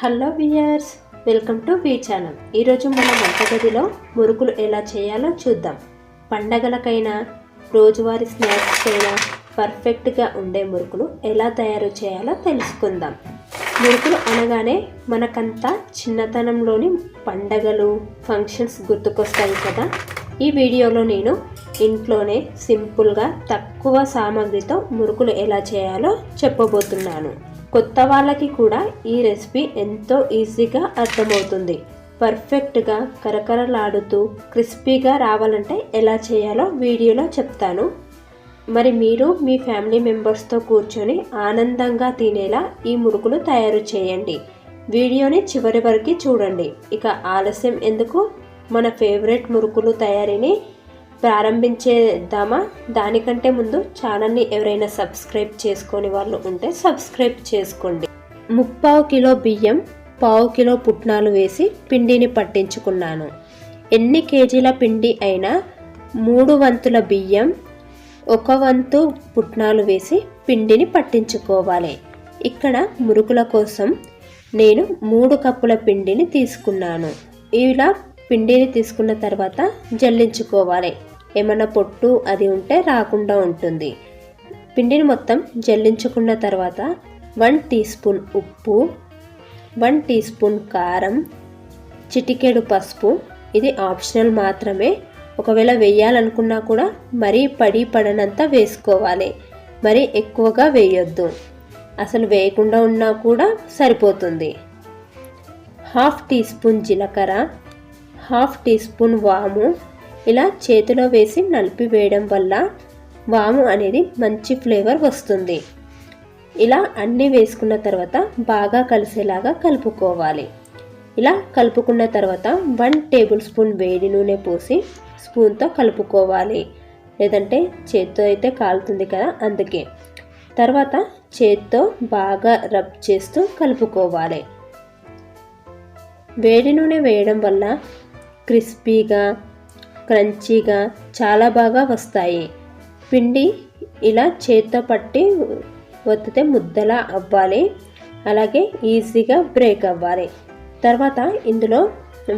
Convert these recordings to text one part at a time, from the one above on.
Hello viewers welcome to V channel. ఈరోజు మన వంటగదిలో మురుకులు ఎలా చేయాలో చూద్దాం. పండగలకైనా రోజువారీ స్నాక్స్ అయినా పర్ఫెక్ట్గా ఉండే మురుకులు ఎలా తయారు చేయాలో తెలుసుకుందాం. మురుకులు అనగానే మనకంతా చిన్నతనంలోని పండగలు ఫంక్షన్స్ గుర్తుకొస్తాయి కదా. ఈ వీడియోలో నేను ఇంట్లోనే సింపుల్గా తక్కువ సామాగ్రితో మురుకులు ఎలా చేయాలో చెప్పబోతున్నాను. కొత్త వాళ్ళకి కూడా ఈ రెసిపీ ఎంతో ఈజీగా అర్థమవుతుంది. పర్ఫెక్ట్గా కరకరలాడుతూ క్రిస్పీగా రావాలంటే ఎలా చేయాలో వీడియోలో చెప్తాను. మరి మీరు మీ ఫ్యామిలీ మెంబర్స్తో కూర్చొని ఆనందంగా తినేలా ఈ మురుకులు తయారు చేయండి. వీడియోని చివరి వరకు చూడండి. ఇక ఆలస్యం ఎందుకు? మన ఫేవరెట్ మురుకులు తయారీని ప్రారంభించేద్దామా? దానికంటే ముందు ఛానల్ని ఎవరైనా సబ్స్క్రైబ్ చేసుకొని వాళ్ళు ఉంటే సబ్స్క్రైబ్ చేసుకోండి. ముప్పావు కిలో బియ్యం పావు కిలో పుట్నాలు వేసి పిండిని పట్టించుకున్నాను. ఎన్ని కేజీల పిండి అయినా మూడు వంతుల బియ్యం ఒక వంతు పుట్నాలు వేసి పిండిని పట్టించుకోవాలి. ఇక్కడ మురుకుల కోసం నేను మూడు కప్పుల పిండిని తీసుకున్నాను. ఇలా పిండిని తీసుకున్న తర్వాత జల్లించుకోవాలి. ఏమైనా పొట్టు అది ఉంటే రాకుండా ఉంటుంది. పిండిని మొత్తం జల్లించుకున్న తర్వాత వన్ టీ స్పూన్ ఉప్పు వన్ టీ స్పూన్ కారం చిటికెడు పసుపు. ఇది ఆప్షనల్ మాత్రమే. ఒకవేళ వేయాలనుకున్నా కూడా మరీ పడి పడనంత వేసుకోవాలి. మరి ఎక్కువగా వేయొద్దు. అసలు వేయకుండా ఉన్నా కూడా సరిపోతుంది. హాఫ్ టీ స్పూన్ జీలకర్ర హాఫ్ టీ స్పూన్ వాము ఇలా చేతిలో వేసి నలిపి వేయడం వల్ల వాము అనేది మంచి ఫ్లేవర్ వస్తుంది. ఇలా అన్నీ వేసుకున్న తర్వాత బాగా కలిసేలాగా కలుపుకోవాలి. ఇలా కలుపుకున్న తర్వాత వన్ టేబుల్ స్పూన్ వేడి నూనె పోసి స్పూన్తో కలుపుకోవాలి. లేదంటే చేత్తో అయితే కాలుతుంది కదా అందుకే. తర్వాత చేత్తో బాగా రబ్ చేస్తూ కలుపుకోవాలి. వేడి నూనె వేయడం వల్ల క్రిస్పీగా క్రంచీగా చాలా బాగా వస్తాయి. పిండి ఇలా చేత్తో పట్టి ఒత్తితే ముద్దలా అవ్వాలి. అలాగే ఈజీగా బ్రేక్ అవ్వాలి. తర్వాత ఇందులో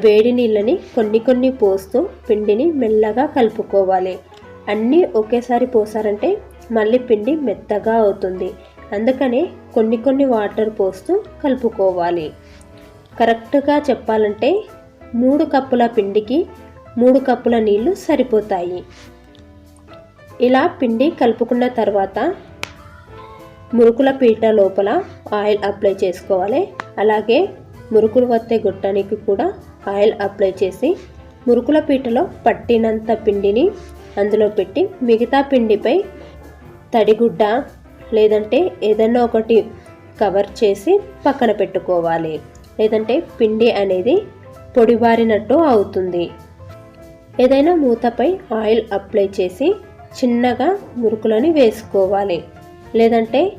వేడి నీళ్ళని కొన్ని కొన్ని పోస్తూ పిండిని మెల్లగా కలుపుకోవాలి. అన్నీ ఒకేసారి పోసారంటే మళ్ళీ పిండి మెత్తగా అవుతుంది. అందుకనే కొన్ని కొన్ని వాటర్ పోస్తూ కలుపుకోవాలి. కరెక్ట్గా చెప్పాలంటే మూడు కప్పుల పిండికి మూడు కప్పుల నీళ్ళు సరిపోతాయి. ఇలా పిండి కలుపుకున్న తర్వాత మురుకుల పీట లోపల ఆయిల్ అప్లై చేసుకోవాలి. అలాగే మురుకులు వత్తే గుట్టనికి కూడా ఆయిల్ అప్లై చేసి మురుకుల పీటలో పట్టినంత పిండిని అందులో పెట్టి మిగతా పిండిపై తడిగుడ్డ లేదంటే ఏదన్నా ఒకటి కవర్ చేసి పక్కన పెట్టుకోవాలి. లేదంటే పిండి అనేది పొడిబారినట్టు అవుతుంది. ఏదైనా మూతపై ఆయిల్ అప్లై చేసి చిన్నగా మురుకులని వేసుకోవాలి. లేదంటే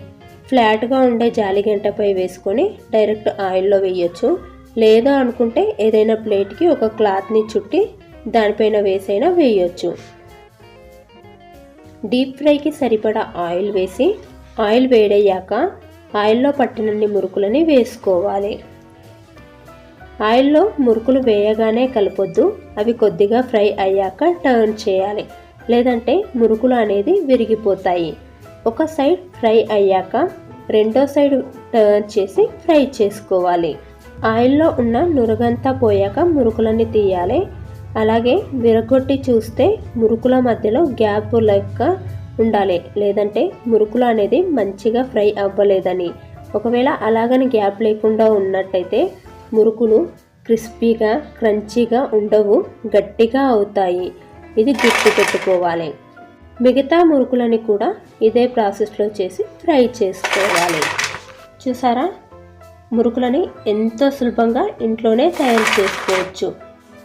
ఫ్లాట్గా ఉండే జాలిగంటపై వేసుకొని డైరెక్ట్ ఆయిల్లో వేయచ్చు. లేదా అనుకుంటే ఏదైనా ప్లేట్కి ఒక క్లాత్ని చుట్టి దానిపైన వేసైనా వేయొచ్చు. డీప్ ఫ్రైకి సరిపడా ఆయిల్ వేసి ఆయిల్ వేడయ్యాక ఆయిల్లో పట్టినన్ని మురుకులని వేసుకోవాలి. ఆయిల్లో మురుకులు వేయగానే కలపొద్దు. అవి కొద్దిగా ఫ్రై అయ్యాక టర్న్ చేయాలి. లేదంటే మురుకులు అనేది విరిగిపోతాయి. ఒక సైడ్ ఫ్రై అయ్యాక రెండో సైడ్ టర్న్ చేసి ఫ్రై చేసుకోవాలి. ఆయిల్లో ఉన్న నురగంతా పోయాక మురుకులన్నీ తీయాలి. అలాగే విరగొట్టి చూస్తే మురుకుల మధ్యలో గ్యాప్ లెక్క ఉండాలి. లేదంటే మురుకులు అనేది మంచిగా ఫ్రై అవ్వలేదని. ఒకవేళ అలాగని గ్యాప్ లేకుండా ఉన్నట్టయితే మురుకులు క్రిస్పీగా క్రంచీగా ఉండవు గట్టిగా అవుతాయి. ఇది గుర్తు పెట్టుకోవాలి. మిగతా మురుకులని కూడా ఇదే ప్రాసెస్లో చేసి ఫ్రై చేసుకోవాలి. చూసారా? మురుకులని ఎంతో సులభంగా ఇంట్లోనే తయారు చేసుకోవచ్చు.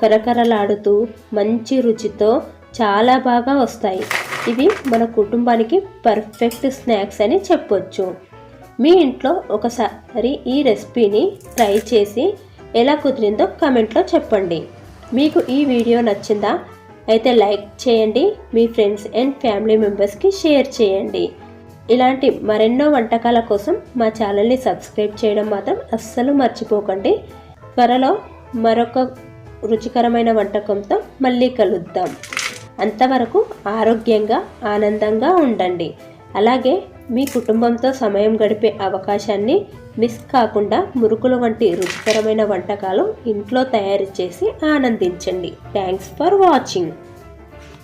కరకరలాడుతూ మంచి రుచితో చాలా బాగా వస్తాయి. ఇవి మన కుటుంబానికి పర్ఫెక్ట్ స్నాక్స్ అని చెప్పొచ్చు. మీ ఇంట్లో ఒకసారి ఈ రెసిపీని ట్రై చేసి ఎలా కుదిరిందో కమెంట్లో చెప్పండి. మీకు ఈ వీడియో నచ్చిందా? అయితే లైక్ చేయండి మీ ఫ్రెండ్స్ అండ్ ఫ్యామిలీ మెంబర్స్కి షేర్ చేయండి. ఇలాంటి మరెన్నో వంటకాల కోసం మా ఛానల్ని సబ్స్క్రైబ్ చేయడం మాత్రం అస్సలు మర్చిపోకండి. త్వరలో మరొక రుచికరమైన వంటకంతో మళ్ళీ కలుద్దాం. అంతవరకు ఆరోగ్యంగా ఆనందంగా ఉండండి. అలాగే మీ కుటుంబంతో సమయం గడిపే అవకాశాన్ని మిస్ కాకుండా మురుకులు వంటి రుచికరమైన వంటకాలు ఇంట్లో తయారు చేసి ఆనందించండి. Thanks for watching